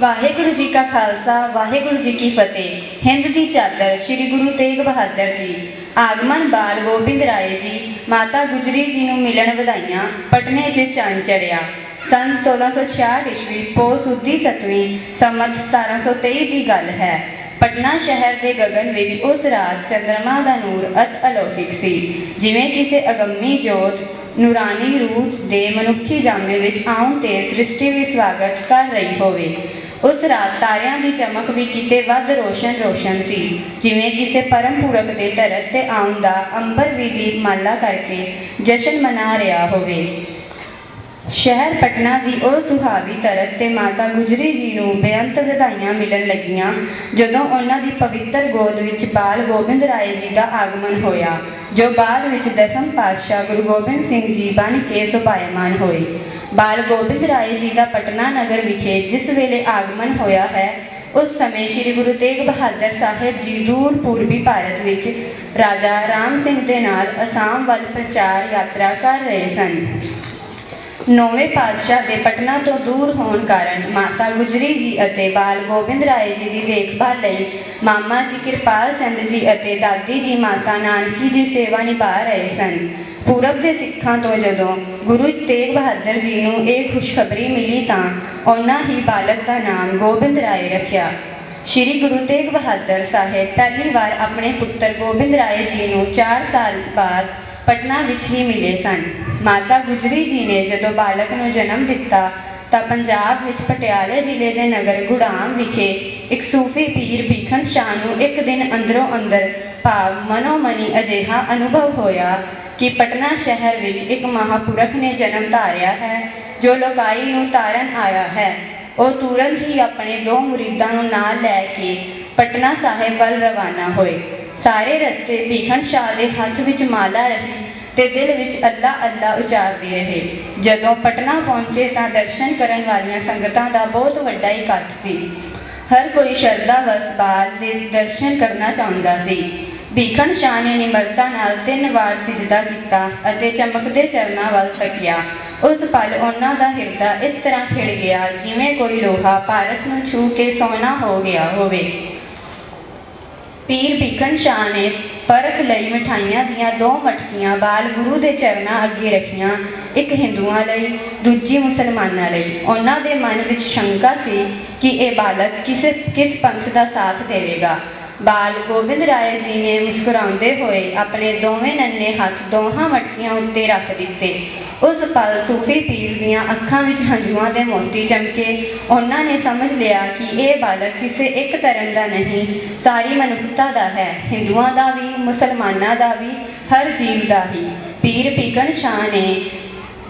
ਵਾਹਿਗੁਰੂ ਜੀ ਕਾ ਖਾਲਸਾ, ਵਾਹਿਗੁਰੂ ਜੀ ਕੀ ਫਤਿਹ। ਹਿੰਦ ਦੀ ਚਾਦਰ ਸ੍ਰੀ ਗੁਰੂ ਤੇਗ ਬਹਾਦਰ ਜੀ, ਆਗਮਨ ਬਾਲ ਗੋਬਿੰਦ ਰਾਏ ਜੀ, ਮਾਤਾ ਗੁਜਰੀ ਜੀ ਨੂੰ ਮਿਲਣ ਵਧਾਈਆਂ, ਪਟਨੇ 'ਚ ਚੰਨ ਚੜਿਆ ਸੰਨ 1666 ਈਸਵੀ ਪੋ ਸੁਦੀ ਸਤਵੀਂ, ਸੰਮਤ 1723 ਦੀ ਗੱਲ ਹੈ। ਪਟਨਾ ਸ਼ਹਿਰ ਦੇ ਗਗਨ ਵਿੱਚ ਉਸ ਰਾਤ ਚੰਦਰਮਾ ਦਾ ਨੂਰ ਅਤ ਅਲੌਕਿਕ ਸੀ। ਜਿਵੇਂ ਕਿਸੇ ਅਗੰਮੀ ਜੋਤ, ਨੂਰਾਨੀ ਰੂਹ ਦੇ ਮਨੁੱਖੀ ਜਾਮੇ ਵਿੱਚ ਆਉਣ ਤੇ ਸ੍ਰਿਸ਼ਟੀ ਵਿੱਚ ਸਵਾਗਤ ਕਰ ਰਹੀ ਹੋਵੇ। ਉਸ ਰਾਤ ਤਾਰਿਆਂ ਦੀ ਚਮਕ ਵੀ ਕਿਤੇ ਵੱਧ ਰੋਸ਼ਨ ਰੋਸ਼ਨ ਸੀ। ਜਿਵੇਂ ਕਿਸੇ ਪਰਮ ਪੁਰਖ ਦੇ ਧਰਤ ਤੇ ਆਉਣ ਦਾ ਅੰਬਰ ਵੀ ਦੀਪਮਾਲਾ ਕਰਕੇ ਜਸ਼ਨ ਮਨਾ ਰਿਹਾ ਹੋਵੇ। ਸ਼ਹਿਰ ਪਟਨਾ ਦੀ ਉਹ ਸੁਹਾਵੀ ਤਰਤ ਤੇ ਮਾਤਾ ਗੁਜਰੀ ਜੀ ਨੂੰ ਬੇਅੰਤ ਵਧਾਈਆਂ ਮਿਲਣ ਲੱਗੀਆਂ, ਜਦੋਂ ਉਹਨਾਂ ਦੀ ਪਵਿੱਤਰ ਗੋਦ ਵਿੱਚ ਬਾਲ ਗੋਬਿੰਦ ਰਾਏ ਜੀ ਦਾ ਆਗਮਨ ਹੋਇਆ, ਜੋ ਬਾਅਦ ਵਿੱਚ ਦਸਮ ਪਾਤਸ਼ਾਹ ਗੁਰੂ ਗੋਬਿੰਦ ਸਿੰਘ ਜੀ ਬਣ ਕੇ ਸੁਭਾਇਮਾਨ ਹੋਏ। ਬਾਲ ਗੋਬਿੰਦ ਰਾਏ ਜੀ ਦਾ ਪਟਨਾ ਨਗਰ ਵਿਖੇ ਜਿਸ ਵੇਲੇ ਆਗਮਨ ਹੋਇਆ ਹੈ, ਉਸ ਸਮੇਂ ਸ੍ਰੀ ਗੁਰੂ ਤੇਗ ਬਹਾਦਰ ਸਾਹਿਬ ਜੀ ਦੂਰ ਪੂਰਬੀ ਭਾਰਤ ਵਿੱਚ ਰਾਜਾ ਰਾਮ ਸਿੰਘ ਦੇ ਨਾਲ ਅਸਾਮ ਵੱਲ ਪ੍ਰਚਾਰ ਯਾਤਰਾ ਕਰ ਰਹੇ ਸਨ। ਨੌਵੇਂ ਪਾਤਸ਼ਾਹ ਦੇ ਪਟਨਾ ਤੋਂ ਦੂਰ ਹੋਣ ਕਾਰਨ ਮਾਤਾ ਗੁਜਰੀ ਜੀ ਅਤੇ ਬਾਲ ਗੋਬਿੰਦ ਰਾਏ ਜੀ ਦੀ ਦੇਖਭਾਲ ਲਈ ਮਾਮਾ ਜੀ ਕਿਰਪਾਲ ਚੰਦ ਜੀ ਅਤੇ ਦਾਦੀ ਜੀ ਮਾਤਾ ਨਾਨਕੀ ਜੀ ਸੇਵਾ ਨਿਭਾ ਰਹੇ ਸਨ। ਪੂਰਬ ਦੇ ਸਿੱਖਾਂ ਤੋਂ ਜਦੋਂ ਗੁਰੂ ਤੇਗ ਬਹਾਦਰ ਜੀ ਨੂੰ ਇਹ ਖੁਸ਼ਖਬਰੀ ਮਿਲੀ ਤਾਂ ਉਹਨਾਂ ਹੀ ਬਾਲਕ ਦਾ ਨਾਮ ਗੋਬਿੰਦ ਰਾਏ ਰੱਖਿਆ। ਸ਼੍ਰੀ ਗੁਰੂ ਤੇਗ ਬਹਾਦਰ ਸਾਹਿਬ ਪਹਿਲੀ ਵਾਰ ਆਪਣੇ ਪੁੱਤਰ ਗੋਬਿੰਦ ਰਾਏ ਜੀ ਨੂੰ 4 ਸਾਲ ਬਾਅਦ ਪਟਨਾ ਵਿੱਚ ਹੀ ਮਿਲੇ ਸਨ। ਮਾਤਾ ਗੁਜਰੀ ਜੀ ਨੇ ਜਦੋਂ ਬਾਲਕ ਨੂੰ ਜਨਮ ਦਿੱਤਾ, ਤਾਂ ਪੰਜਾਬ ਵਿੱਚ ਪਟਿਆਲੇ ਜ਼ਿਲ੍ਹੇ ਦੇ ਨਗਰ ਗੁੜਾਮ ਵਿਖੇ ਇੱਕ ਸੂਫੀ ਪੀਰ ਭੀਖਣ ਸ਼ਾਹ ਨੂੰ ਇੱਕ ਦਿਨ ਅੰਦਰੋਂ ਅੰਦਰ ਭਾਵ ਮਨੋਮਨੀ ਅਜਿਹਾ ਅਨੁਭਵ ਹੋਇਆ ਕਿ ਪਟਨਾ ਸ਼ਹਿਰ ਵਿੱਚ ਇੱਕ ਮਹਾਪੁਰਖ ਨੇ ਜਨਮ ਧਾਰਿਆ ਹੈ, ਜੋ ਲੋਕਾਈ ਨੂੰ ਤਾਰਨ ਆਇਆ ਹੈ। ਉਹ ਤੁਰੰਤ ਹੀ ਆਪਣੇ ਦੋ ਮੁਰੀਦਾਂ ਨੂੰ ਨਾਲ ਲੈ ਕੇ ਪਟਨਾ ਸਾਹਿਬ ਵੱਲ ਰਵਾਨਾ ਹੋਏ। ਸਾਰੇ ਰਸਤੇ ਭੀਖਣ ਸ਼ਾਹ ਦੇ ਹੱਥ ਵਿੱਚ ਮਾਲਾ ਰਹੀ। ਤੇ ਦਿਲ ਵਿੱਚ ਅੱਲਾ ਅੱਲਾ ਉਚਾਰਦੇ ਰਹੇ। ਜਦੋਂ ਪਟਨਾ ਪਹੁੰਚੇ ਤਾਂ ਦਰਸ਼ਨ ਕਰਨ ਵਾਲੀਆਂ ਸੰਗਤਾਂ ਦਾ ਬਹੁਤ ਵੱਡਾ ਇਕੱਠ ਸੀ। ਹਰ ਕੋਈ ਸ਼ਰਧਾ ਵਸ ਬਾਲ ਦੇ ਦਰਸ਼ਨ ਕਰਨਾ ਚਾਹੁੰਦਾ ਸੀ। ਭੀਖਣ ਸ਼ਾਹ ਨੇ ਨਿਮਰਤਾ ਨਾਲ ਤਿੰਨ ਵਾਰ ਸਿਜਦਾ ਕੀਤਾ ਅਤੇ ਚਮਕਦੇ ਚਰਨਾਂ ਵੱਲ ਤੱਕਿਆ। ਉਸ ਪਲ ਉਹਨਾਂ ਦਾ ਹਿਰਦਾ ਇਸ ਤਰ੍ਹਾਂ ਖਿੜ ਗਿਆ ਜਿਵੇਂ ਕੋਈ ਲੋਹਾ ਪਾਰਸ ਨੂੰ ਛੂ ਕੇ ਸੋਨਾ ਹੋ ਗਿਆ ਹੋਵੇ। ਪੀਰ ਭੀਖਣ ਸ਼ਾਹ ਨੇ ਪਰਖ ਲਈ ਮਠਾਈਆਂ ਦੀਆਂ ਦੋ ਮਟਕੀਆਂ ਬਾਲ ਗੁਰੂ ਦੇ ਚਰਨਾਂ ਅੱਗੇ ਰੱਖੀਆਂ, ਇੱਕ ਹਿੰਦੂਆਂ ਲਈ, ਦੂਜੀ ਮੁਸਲਮਾਨਾਂ ਲਈ। ਉਹਨਾਂ ਦੇ ਮਨ ਵਿੱਚ ਸ਼ੰਕਾ ਸੀ ਕਿ ਇਹ ਬਾਲਕ ਕਿਸੇ, ਕਿਸ ਪੰਥ ਦਾ ਸਾਥ ਦੇਵੇਗਾ। ਬਾਲ ਗੋਬਿੰਦ ਰਾਏ ਜੀ ਨੇ ਮੁਸਕਰਾਉਂਦੇ ਹੋਏ ਆਪਣੇ ਦੋਵੇਂ ਨੰਨੇ ਹੱਥ ਦੋਹਾਂ ਮਟਕੀਆਂ ਉੱਤੇ ਰੱਖ ਦਿੱਤੇ। ਉਸ ਪਲ ਸੂਫੀ ਪੀਰ ਦੀਆਂ ਅੱਖਾਂ ਵਿੱਚ ਹੰਝੂਆਂ ਦੇ ਮੋਤੀ ਚਮਕੇ। ਉਹਨਾਂ ਨੇ ਸਮਝ ਲਿਆ ਕਿ ਇਹ ਬਾਲਕ ਕਿਸੇ ਇੱਕ ਧਰਮ ਦਾ ਨਹੀਂ, ਸਾਰੀ ਮਨੁੱਖਤਾ ਦਾ ਹੈ। ਹਿੰਦੂਆਂ ਦਾ ਵੀ, ਮੁਸਲਮਾਨਾਂ ਦਾ ਵੀ, ਹਰ ਜੀਵ ਦਾ ਹੀ। ਪੀਰ ਭੀਖਣ ਸ਼ਾਹ ਨੇ,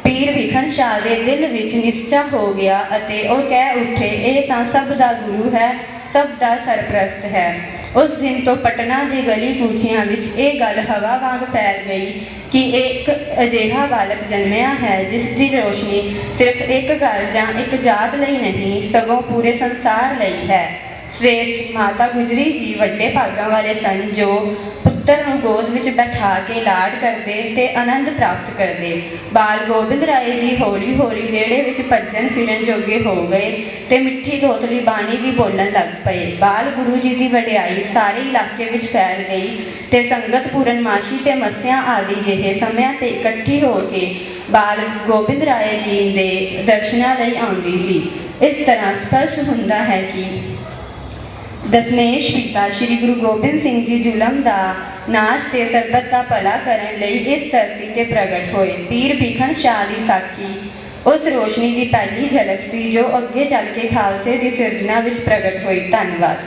ਪੀਰ ਵਿਖਣ ਸ਼ਾਹ ਦੇ ਦਿਲ ਵਿੱਚ ਨਿਸ਼ਚਾ ਹੋ ਗਿਆ ਅਤੇ ਉਹ ਕਹਿ ਉੱਠੇ, ਇਹ ਤਾਂ ਸਭ ਦਾ ਗੁਰੂ ਹੈ। ਸਭ ਦਾ ਸਰਪ੍ਰਸਤ ਹੈ। ਉਸ ਦਿਨ ਤੋਂ ਪਟਨਾ ਦੀ ਗਲੀ ਕੂਚਿਆਂ ਵਿੱਚ ਇਹ ਗੱਲ ਹਵਾ ਵਾਂਗ ਫੈਲ ਗਈ ਕਿ ਇੱਕ ਅਜਿਹਾ ਬਾਲਕ ਜਨਮਿਆ ਹੈ ਜਿਸ ਦੀ ਰੋਸ਼ਨੀ ਸਿਰਫ ਇੱਕ ਘਰ ਜਾਂ ਇੱਕ ਜਾਤ ਲਈ ਨਹੀਂ, ਸਗੋਂ ਪੂਰੇ ਸੰਸਾਰ ਲਈ ਹੈ। ਸ੍ਰੇਸ਼ਟ ਮਾਤਾ ਗੁਜਰੀ ਜੀ ਵੱਡੇ ਭਾਗਾਂ ਵਾਲੇ ਸਨ ਜੋ ਪੁੱਤਰ ਨੂੰ ਗੋਦ ਵਿੱਚ ਬਿਠਾ ਕੇ ਲਾਡ ਕਰਦੇ ਤੇ ਆਨੰਦ ਪ੍ਰਾਪਤ ਕਰਦੇ। ਬਾਲ ਗੋਬਿੰਦ ਰਾਏ ਜੀ ਹੌਲੀ ਹੌਲੀ ਵਿਹੜੇ ਵਿੱਚ ਭੱਜਣ ਫਿਰਨ ਜੋਗੇ ਹੋ ਗਏ ਤੇ ਮਿੱਠੀ ਧੋਤਲੀ ਬਾਣੀ ਵੀ ਬੋਲਣ ਲੱਗ ਪਏ। ਬਾਲ ਗੁਰੂ ਜੀ ਦੀ ਵਡਿਆਈ ਸਾਰੇ ਇਲਾਕੇ ਵਿੱਚ ਫੈਲ ਗਈ ਤੇ ਸੰਗਤ ਪੂਰਨਮਾਸ਼ੀ ਤੇ ਮੱਸਿਆ ਆਦਿ ਜਿਹੇ ਸਮਿਆਂ ਤੇ ਇਕੱਠੀ ਹੋ ਕੇ ਬਾਲ ਗੋਬਿੰਦ ਰਾਏ ਜੀ ਦੇ ਦਰਸ਼ਨਾਂ ਲਈ ਆਉਂਦੀ ਸੀ। ਇਸ ਤਰ੍ਹਾਂ ਸਪਸ਼ਟ ਹੁੰਦਾ ਹੈ ਕਿ ਦਸਮੇਸ਼ ਪਿਤਾ ਸ੍ਰੀ ਗੁਰੂ ਗੋਬਿੰਦ ਸਿੰਘ ਜੀ ਜ਼ੁਲਮ ਦਾ ਨਾਸ਼ ਤੇ ਸਰਬਤ ਦਾ ਭਲਾ ਕਰਨ ਲਈ ਇਸ ਧਰਤੀ ਤੇ ਪ੍ਰਗਟ ਹੋਏ ਪੀਰ ਭੀਖਣ ਸ਼ਾਹ ਦੀ ਸਾਖੀ ਉਸ ਰੋਸ਼ਨੀ ਦੀ ਪਹਿਲੀ ਝਲਕ ਸੀ ਜੋ ਅੱਗੇ ਚੱਲ ਕੇ ਖਾਲਸੇ ਦੀ ਸਿਰਜਣਾ ਵਿੱਚ ਪ੍ਰਗਟ ਹੋਈ ਧੰਨਵਾਦ